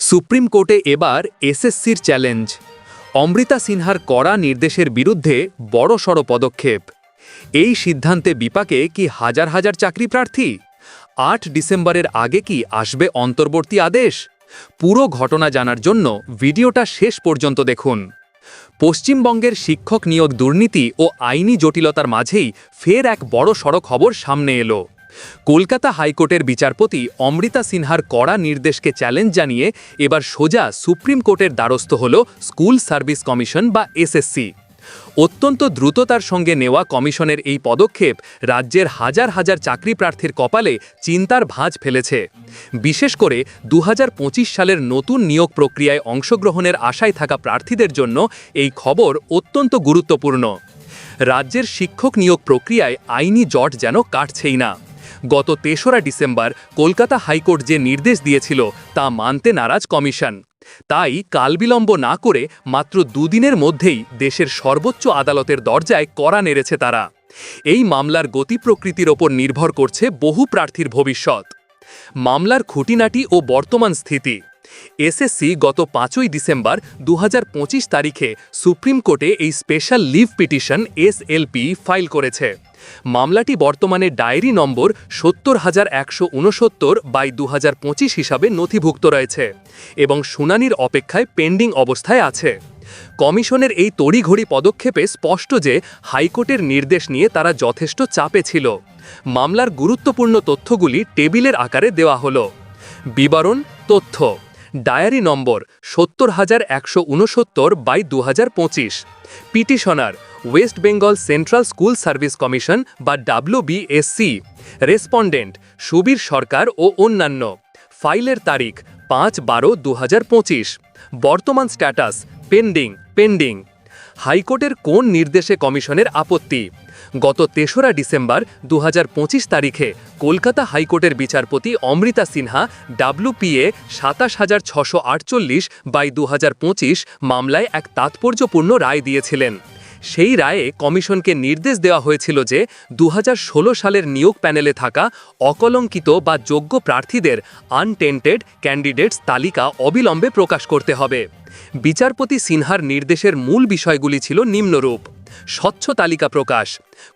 Supreme কোর্টে এবার এসএসসির চ্যালেঞ্জ। অমৃতা সিনহার কড়া নির্দেশের বিরুদ্ধে বড়সড় পদক্ষেপ। এই সিদ্ধান্তে বিপাকে কি হাজার হাজার চাকরি প্রার্থী? আট ডিসেম্বরের আগে কি আসবে অন্তর্বর্তী আদেশ? পুরো ঘটনা জানার জন্য ভিডিওটা শেষ পর্যন্ত দেখুন। পশ্চিমবঙ্গের শিক্ষক নিয়োগ দুর্নীতি ও আইনি জটিলতার মাঝেই ফের এক বড় সড়ক খবর সামনে এলো। কলকাতা হাইকোর্টের বিচারপতি অমৃতা সিনহার কড়া নির্দেশকে চ্যালেঞ্জ জানিয়ে এবার সোজা সুপ্রিম কোর্টের দ্বারস্থ হল স্কুল সার্ভিস কমিশন বা এসএসসি। অত্যন্ত দ্রুততার সঙ্গে নেওয়া কমিশনের এই পদক্ষেপ রাজ্যের হাজার হাজার চাকরি প্রার্থীর কপালে চিন্তার ভাঁজ ফেলেছে। বিশেষ করে দু হাজার পঁচিশ সালের নতুন নিয়োগ প্রক্রিয়ায় অংশগ্রহণের আশায় থাকা প্রার্থীদের জন্য এই খবর অত্যন্ত গুরুত্বপূর্ণ। রাজ্যের শিক্ষক নিয়োগ প্রক্রিয়ায় আইনি জট যেন কাটছেই না। গত তেসরা ডিসেম্বর কলকাতা হাইকোর্ট যে নির্দেশ দিয়েছিল তা মানতে নারাজ কমিশন। তাই কালবিলম্ব না করে মাত্র দুদিনের মধ্যেই দেশের সর্বোচ্চ আদালতের দরজায় কড়া নেড়েছে তারা। এই মামলার গতি প্রকৃতির ওপর নির্ভর করছে বহু প্রার্থীর ভবিষ্যৎ। মামলার খুঁটিনাটি ও বর্তমান স্থিতি। এসএসসি গত পাঁচই ডিসেম্বর দু হাজার পঁচিশ তারিখে সুপ্রিম কোর্টে এই special leave petition SLP file করেছে। মামলাটি বর্তমানে ডায়েরি নম্বর সত্তর হাজার একশো উনসত্তর বাই দু হাজার পঁচিশ হিসাবে নথিভুক্ত রয়েছে এবং শুনানির অপেক্ষায় পেন্ডিং অবস্থায় আছে। কমিশনের এই তড়িঘড়ি পদক্ষেপে স্পষ্ট যে হাইকোর্টের নির্দেশ নিয়ে তারা যথেষ্ট চাপে ছিল। মামলার গুরুত্বপূর্ণ তথ্যগুলি টেবিলের আকারে দেওয়া হলো। বিবরণ, তথ্য। ডায়েরি নম্বর সত্তর হাজার একশো উনসত্তর বাই দু হাজার পঁচিশ। Petitioner, West Bengal Central School Service Commission বা ডাব্লিউবিএসসি রেসপন্ডেন্ট, সুবীর সরকার ও অন্যান্য। ফাইলের তারিখ পাঁচ বারো দু হাজার পঁচিশ। বর্তমান স্ট্যাটাস, পেন্ডিং পেন্ডিং। হাইকোর্টের কোন নির্দেশে কমিশনের আপত্তি? গত তেসরা ডিসেম্বর দু হাজার পঁচিশ তারিখে কলকাতা হাইকোর্টের বিচারপতি অমৃতা সিনহা ডাব্লুপিএ সাতাশ হাজার ছশো আটচল্লিশ বাই দু হাজার পঁচিশ মামলায় এক তাৎপর্যপূর্ণ রায় দিয়েছিলেন। সেই রায়ে কমিশনকে নির্দেশ দেওয়া হয়েছিল যে দু হাজার ষোলো সালের নিয়োগ প্যানেলে থাকা অকলঙ্কিত বা যোগ্য প্রার্থীদের আনটেন্টেড ক্যান্ডিডেটস তালিকা অবিলম্বে প্রকাশ করতে হবে। বিচারপতি সিনহার নির্দেশের মূল বিষয়গুলি ছিল নিম্নরূপ। স্বচ্ছ তালিকা প্রকাশ।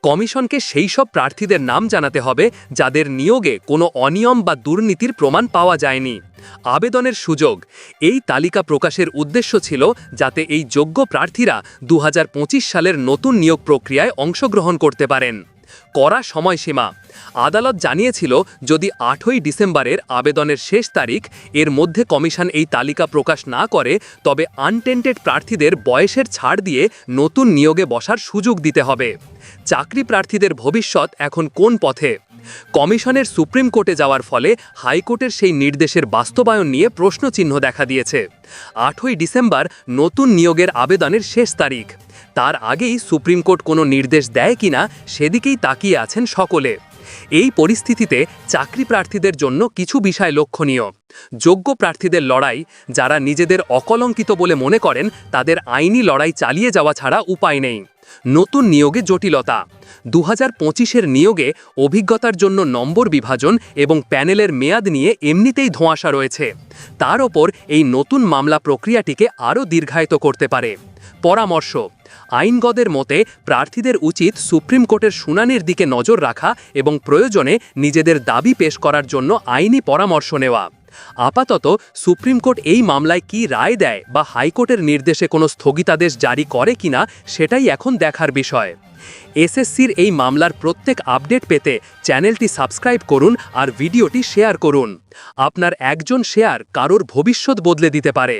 কমিশনকে সেই সব প্রার্থীদের নাম জানাতে হবে, যাদের নিয়োগে কোনো অনিয়ম বা দুর্নীতির প্রমাণ পাওয়া যায়নি। আবেদনের সুযোগ। এই তালিকা প্রকাশের উদ্দেশ্য ছিল যাতে এই যোগ্য প্রার্থীরা দু হাজার পঁচিশ সালের নতুন নিয়োগ প্রক্রিয়ায় অংশগ্রহণ করতে পারেন। করা সময়সীমা। আদালত জানিয়েছিল, যদি আটই ডিসেম্বরের আবেদনের শেষ তারিখ, এর মধ্যে কমিশন এই তালিকা প্রকাশ না করে, তবে আনটেন্টেড প্রার্থীদের বয়সের ছাড় দিয়ে নতুন নিয়োগে বসার সুযোগ দিতে হবে। চাকরি প্রার্থীদের ভবিষ্যৎ এখন কোন পথে? কমিশনের সুপ্রিম কোর্টে যাওয়ার ফলে হাইকোর্টের সেই নির্দেশের বাস্তবায়ন নিয়ে প্রশ্নচিহ্ন দেখা দিয়েছে। আটই ডিসেম্বর নতুন নিয়োগের আবেদনের শেষ তারিখ। তার আগেই সুপ্রিম কোর্ট কোনো নির্দেশ দেয় কিনা সেদিকেই তাকিয়ে আছেন সকলে। এই পরিস্থিতিতে চাকরি প্রার্থীদের জন্য কিছু বিষয় লক্ষণীয়। যোগ্য প্রার্থীদের লড়াই, যারা নিজেদের অকলঙ্কিত বলে মনে করেন, তাদের আইনি লড়াই চালিয়ে যাওয়া ছাড়া উপায় নেই। নতুন নিয়োগে জটিলতা। দু হাজার নিয়োগে অভিজ্ঞতার জন্য নম্বর বিভাজন এবং প্যানেলের মেয়াদ নিয়ে এমনিতেই ধোঁয়াশা রয়েছে। তার ওপর এই নতুন মামলা প্রক্রিয়াটিকে আরও দীর্ঘায়িত করতে পারে। পরামর্শ, আইনগদের মতে প্রার্থীদের উচিত সুপ্রিম কোর্টের শুনানির দিকে নজর রাখা এবং প্রয়োজনে নিজেদের দাবি পেশ করার জন্য আইনি পরামর্শ নেওয়া। আপাতত সুপ্রিম কোর্ট এই মামলায় কি রায় দেয় বা হাইকোর্টের নির্দেশে কোনো স্থগিতাদেশ জারি করে কিনা সেটাই এখন দেখার বিষয়। এসএসসির এই মামলার প্রত্যেক আপডেট পেতে চ্যানেলটি সাবস্ক্রাইব করুন আর ভিডিওটি শেয়ার করুন। আপনার একজন শেয়ার কারোর ভবিষ্যৎ বদলে দিতে পারে।